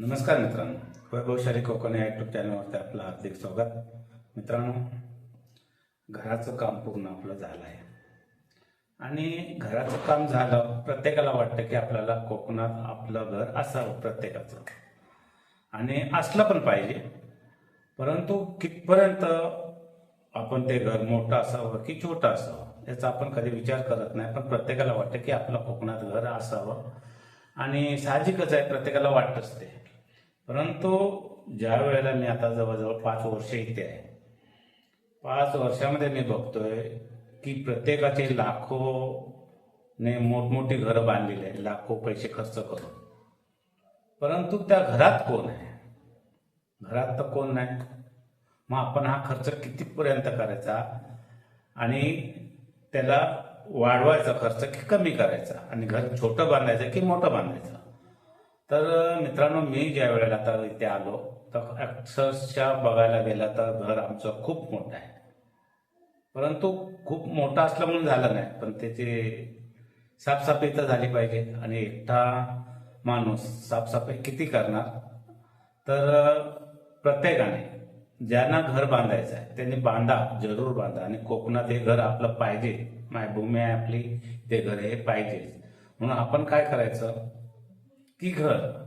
नमस्कार मित्रांनो. वैभवशाली कोकण या युट्यूब चॅनलवरती आपलं हार्दिक स्वागत. मित्रांनो घराचं काम पूर्ण आपलं झालं आहे. आणि घराचं काम झालं प्रत्येकाला वाटतं की आपल्याला कोकणात आपलं घर असावं प्रत्येकाचं. आणि असलं पण पाहिजे. परंतु कितपर्यंत आपण ते घर मोठं असावं की छोटं असावं याचा आपण कधी विचार करत नाही. पण प्रत्येकाला वाटतं की आपलं कोकणात घर असावं. आणि साहजिकच आहे प्रत्येकाला वाटत ते परंतु ज्या वेळेला मी आता जवळजवळ पाच वर्ष इथे आहे पाच वर्षामध्ये मी बघतोय की प्रत्येकाचे लाखो ने मोठमोठी घरं बांधलेली आहे लाखो पैसे खर्च करून. परंतु त्या घरात कोण आहे? घरात तर कोण नाही? मग आपण हा खर्च कितीपर्यंत करायचा? आणि त्याला वाढवायचा खर्च की कमी करायचा आणि घर छोटं बांधायचं की मोठं बांधायचं. तर मित्रांनो मी ज्या वेळेला आता इथे आलो तर अक्षरशः बघायला गेलं तर घर आमचं खूप मोठं आहे. परंतु खूप मोठं असलं म्हणून झालं नाही पण त्याची साफसफाई तर झाली पाहिजे आणि एकटा माणूस साफसफाई किती करणार? तर प्रत्येकाने ज्यांना घर बांधायचं आहे त्यांनी बांधा जरूर बांधा आणि कोकणात हे घर आपलं पाहिजे. मायभूमी आहे आपली ते घर हे पाहिजे. म्हणून आपण काय करायचं? की घर.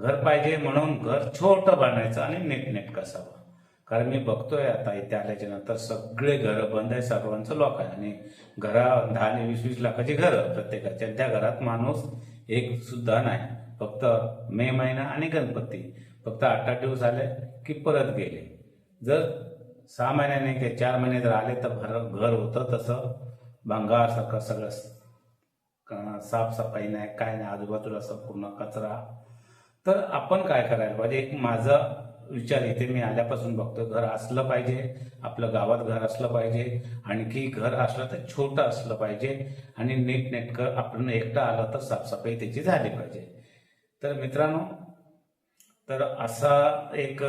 घर पाहिजे म्हणून घर छोटं बांधायचं आणि नीटनेटकं असावं. कारण मी बघतोय आता इथे आल्याच्यानंतर सगळे घरं बंद आहे सर्वांचं लॉक आहे. आणि घरा दहा आणि वीस वीस लाखाची घरं प्रत्येकाच्या त्या घरात माणूस एक सुद्धा नाही. फक्त मे महिना आणि गणपती. फक्त आठ आठ दिवस आले की परत गेले. जर सहा महिन्याने किंवा चार महिने जर आले तर घर घर होतं तसं. भंगारसारखं सगळं साफसफाई नाही काय नाही आजूबाजूला असं पूर्ण कचरा. तर आपण काय करायला पाहिजे? एक माझा विचार इथे मी आल्यापासून बघतो घर असलं पाहिजे आपलं गावात घर असलं पाहिजे आणखी घर असलं तर छोटं असलं पाहिजे आणि नीटनेटकं आपण एकटं आलं तर साफसफाई त्याची झाली पाहिजे. तर मित्रांनो तर असा एक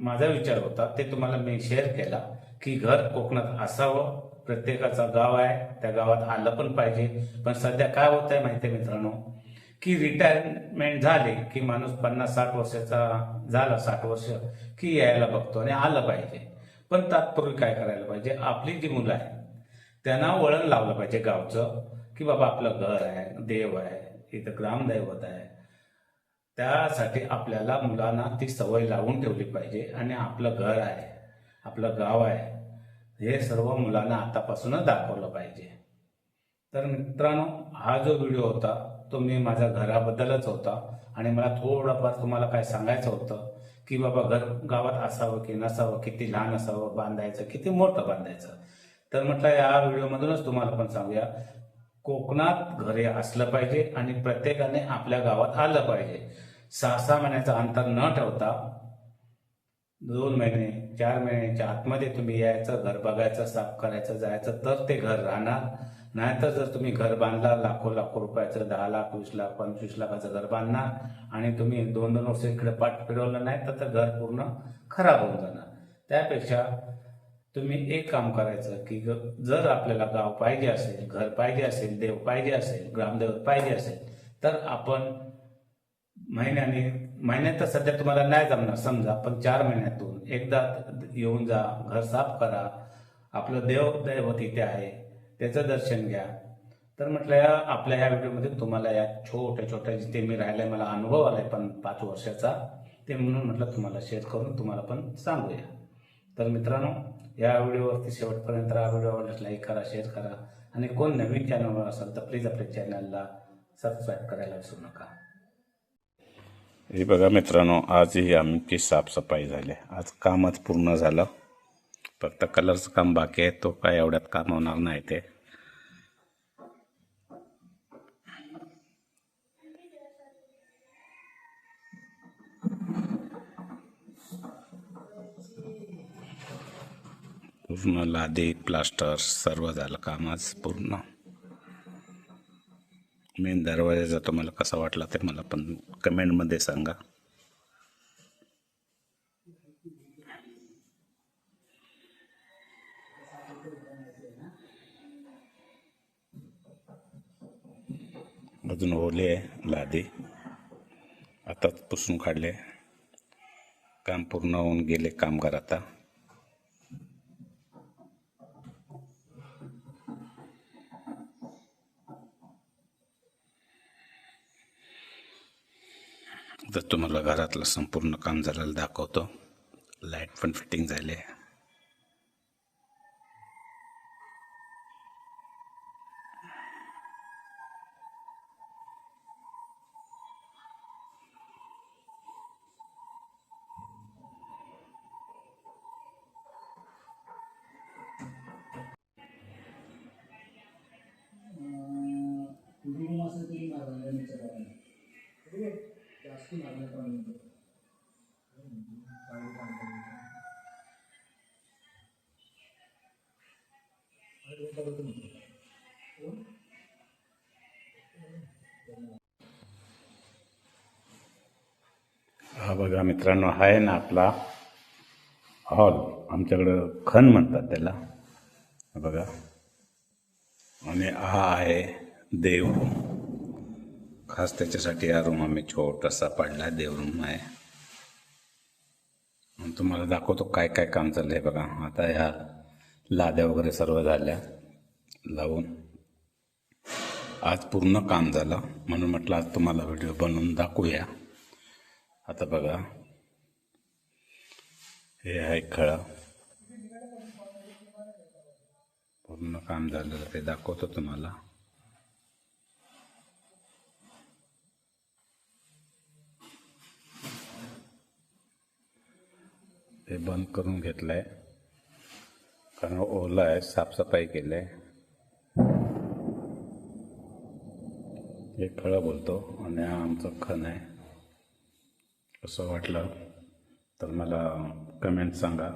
माझा विचार होता ते तुम्हाला मी शेअर केला की घर कोकणात असावं. प्रत्येकाचं गाव आहे त्या गावात आलं पण पाहिजे. पण सध्या काय होत आहे माहिती आहे मित्रांनो? की रिटायरमेंट झाले की माणूस पन्नास साठ वर्षाचा झाला साठ वर्ष की यायला बघतो आणि आलं पाहिजे. पण तात्पूर्वी काय करायला पाहिजे? आपली जी मुलं आहेत त्यांना वळण लावलं पाहिजे गावचं की बाबा आपलं घर आहे देव आहे इथं ग्रामदैवत आहे. त्यासाठी आपल्याला मुलांना ती सवय लावून ठेवली पाहिजे आणि आपलं घर आहे आपलं गाव आहे हे सर्व मुलांना आतापासूनच दाखवलं पाहिजे. तर मित्रांनो हा जो व्हिडिओ होता तो मी माझ्या घराबद्दलच होता आणि मला थोडंफार तुम्हाला काय सांगायचं होतं की बाबा घर गावात असावं की नसावं किती लहान असावं बांधायचं किती मोठं बांधायचं? तर म्हटलं या व्हिडिओमधूनच तुम्हाला पण सांगूया. कोकणात घरे असलं पाहिजे आणि प्रत्येकाने आपल्या गावात आलं पाहिजे. सहा सहा महिन्याचं अंतर न ठेवता दोन महिने चार महिन्याच्या आतमध्ये तुम्ही यायचं घर बघायचं साफ करायचं जायचं तर ते घर राहणार. नाहीतर जर तुम्ही घर बांधला लाखो लाखो रुपयाचं दहा लाख वीस लाख पंचवीस लाखाचं घर बांधणार आणि तुम्ही दोन दोन वर्ष इकडे पाठ फिरवलं नाही तर घर पूर्ण खराब होऊन जाणार. त्यापेक्षा तुम्ही एक काम करायचं की ग- जर आपल्याला गाव पाहिजे असेल घर पाहिजे असेल देव पाहिजे असेल ग्रामदेवत पाहिजे असेल तर आपण महिन्याने महिन्यात तर सध्या तुम्हाला नाही जमणार समजा पण चार महिन्यातून एकदा येऊन जा घर साफ करा आपलं देव दैवत इथे आहे त्याचं दर्शन घ्या. तर म्हटलं या आपल्या ह्या व्हिडिओमध्ये तुम्हाला या छोट्या छोट्या जिथे मी राहिलाय मला अनुभव आलाय पण पाच वर्षाचा ते म्हणून म्हटलं तुम्हाला शेअर करून तुम्हाला पण सांगूया. तर मित्रांनो या व्हिडिओवरती शेवटपर्यंत हा व्हिडिओ आवडल्यास लाईक करा शेअर करा. आणि कोण नवीन चॅनलवर असेल तर प्लीज आपल्या चॅनलला सबस्क्राईब करायला विसरू नका. हे बघा मित्रांनो आजही आमची साफसफाई झाली. आज कामच पूर्ण झालं. फक्त कलरचं काम बाकी आहे. तो काय एवढ्यात काम होणार नाही ते. पूर्ण लादी प्लास्टर सर्व झालं. काम आज पूर्ण. मेन दरवाजाचा तुम्हाला कसा वाटला ते मला पण कमेंटमध्ये सांगा. अजून ओले आहे लादी. आताच पुसून काढले. काम पूर्ण होऊन गेले कामगार आता. तर तुम्हाला घरातलं संपूर्ण काम झालेलं दाखवतो. लाइट पण फिटिंग झाली आहे? हा बघा मित्रांनो हा आहे ना आपला हॉल. आमच्याकडं खण म्हणतात त्याला. बघा. आणि हा आहे देव खास त्याच्यासाठी हा रूम आम्ही छोटासा पाडला देव रूम आहे. तुम्हाला दाखवतो काय काय काम चाललं आहे बघा. आता ह्या लाद्या वगैरे सर्व झाल्या लावून. आज पूर्ण काम झालं म्हणून म्हटलं आज तुम्हाला व्हिडिओ बनवून दाखवूया. आता बघा. हे आहे खळा. पूर्ण काम झालेलं ते दाखवतो तुम्हाला. ते बंद करून घेतलं आहे कारण ओला आहे साफसफाई केलंय. हे खळं बोलतो आणि हा आमचा खण आहे. असं वाटलं तर मला कमेंट सांगा.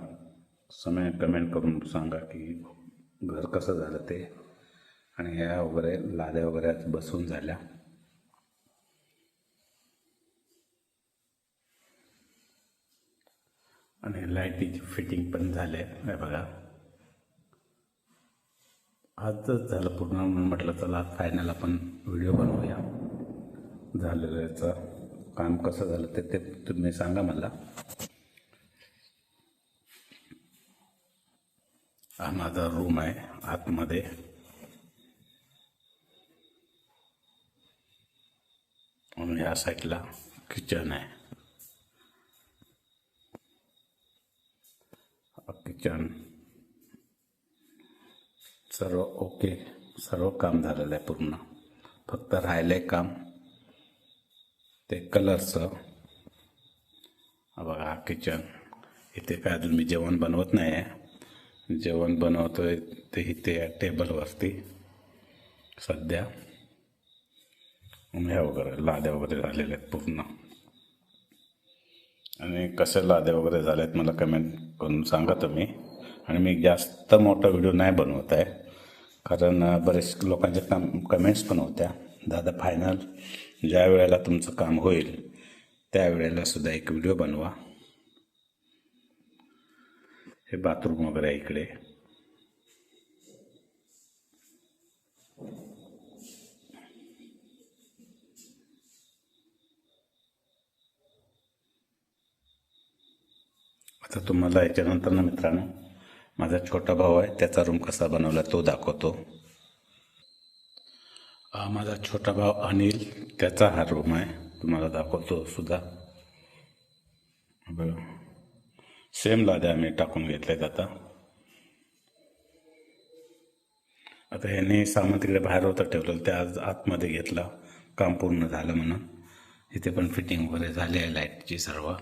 समय कमेंट करून सांगा की घर कसं झालं ते. आणि ह्या वगैरे लाद्या वगैरे बसून झाल्या. आणि लाईटीची फिटिंग पण झाले आहे बघा. आजच झालं पूर्ण म्हणून म्हटलं चला आज फायनल आपण व्हिडिओ बनवूया. झालेलं याचं काम कसं झालं ते ते तुम्ही सांगा मला. हा माझा रूम आहे आतमध्ये. आणि या साईडला किचन आहे. किचन सर्व ओके। सर्व काम झालेलं आहे पूर्ण। फक्त राहिलं आहे काम। ते कलरचं बघा हा किचन। इथे काय अजून मी जेवण बनवत नाही आहे जेवण बनवतोय ते इथे टेबलवरती सध्या. ह्या वगैरे, लाद्या वगैरे झालेल्या आहेत पूर्ण. आणि कसे लादे वगैरे झाले आहेत मला कमेंट करून सांगा तुम्ही. आणि मी जास्त मोठा व्हिडिओ नाही बनवत आहे. कारण बरेच लोकांच्या कम कमेंट्स पण होत्या. दादा फायनल ज्या वेळेला तुमचं काम होईल त्यावेळेला सुद्धा एक व्हिडिओ बनवा. हे बाथरूम वगैरे इकडे. आता तुम्हाला याच्यानंतर ना मित्रांनो माझा छोटा भाऊ आहे त्याचा रूम कसा बनवला तो दाखवतो. हा माझा छोटा भाऊ अनिल त्याचा हा रूम आहे. तुम्हाला दाखवतो सुद्धा. बघा. सेम लाद्या आम्ही टाकून घेतल्यात आता. आता ह्यांनी सामान तिकडे बाहेर होतं ठेवलं ते आज आतमध्ये घेतला. काम पूर्ण झालं म्हणून. इथे पण फिटिंग वगैरे झाली आहे लाईटची सर्व.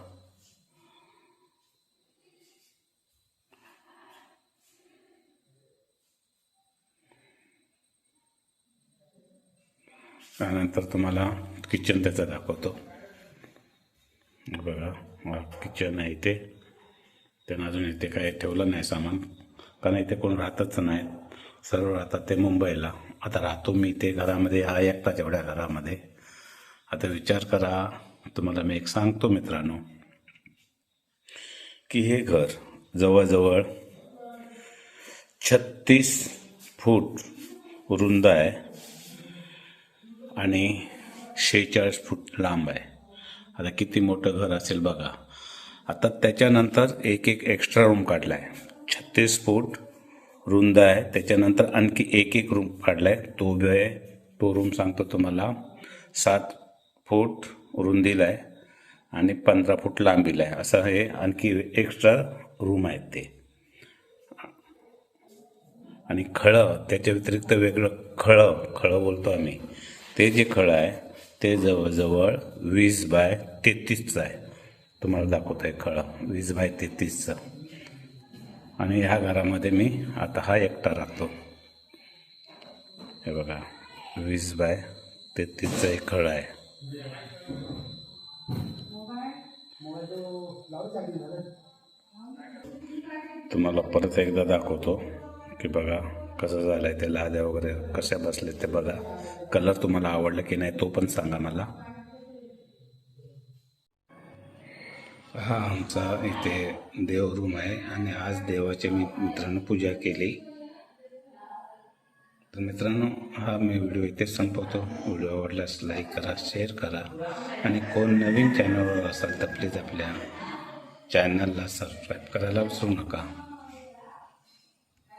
त्यानंतर तुम्हाला किचन त्याचं दाखवतो. बघा किचन आहे इथे. त्यानं अजून इथे काय ठेवलं नाही सामान. कारण इथे कोण राहतच नाही. सर्व राहतात ते मुंबईला. आता राहतो मी इथे घरामध्ये. हा एकटा तेवढ्या घरामध्ये. आता विचार करा. तुम्हाला मी एक सांगतो मित्रांनो की हे घर जवळजवळ छत्तीस फूट रुंद आहे. आणि शेहेचाळीस फूट लांब आहे. आता किती मोठं घर असेल बघा. आता त्याच्यानंतर एक एक एक्स्ट्रा रूम काढला आहे छत्तीस फूट रुंद आहे. त्याच्यानंतर आणखी एक एक रूम काढला आहे तो बी आहे. तो रूम सांगतो तुम्हाला. सात फूट रुंदीला आहे आणि पंधरा फूट लांबीला आहे. असं हे आणखी एक्स्ट्रा रूम आहेत ते. आणि खळं त्याच्या व्यतिरिक्त वेगळं खळं खळं बोलतो आम्ही. ते जे खळं आहे ते जवळजवळ वीस बाय तेहतीसचं आहे. तुम्हाला दाखवत आहे खळं वीस बाय तेहतीसचं. आणि ह्या घरामध्ये मी आता हा एकटा राहतो. हे बघा वीस बाय तेहतीसचं एक खळं आहे. तुम्हाला परत एकदा दाखवतो की बघा कसं झालं आहे ते लाद्या वगैरे कशा बसले ते बघा. कलर तुम्हाला आवडला की नाही तो पण सांगा मला. हा आमचा इथे देवरूम आहे आणि आज देवाची मी मित्रांनो पूजा केली. तर मित्रांनो हा मी व्हिडिओ इथे संपवतो. व्हिडिओ आवडल्यास लाईक करा शेअर करा. आणि कोण नवीन चॅनलवर असाल तर प्लीज आपल्या चॅनलला सबस्क्राईब करायला विसरू नका.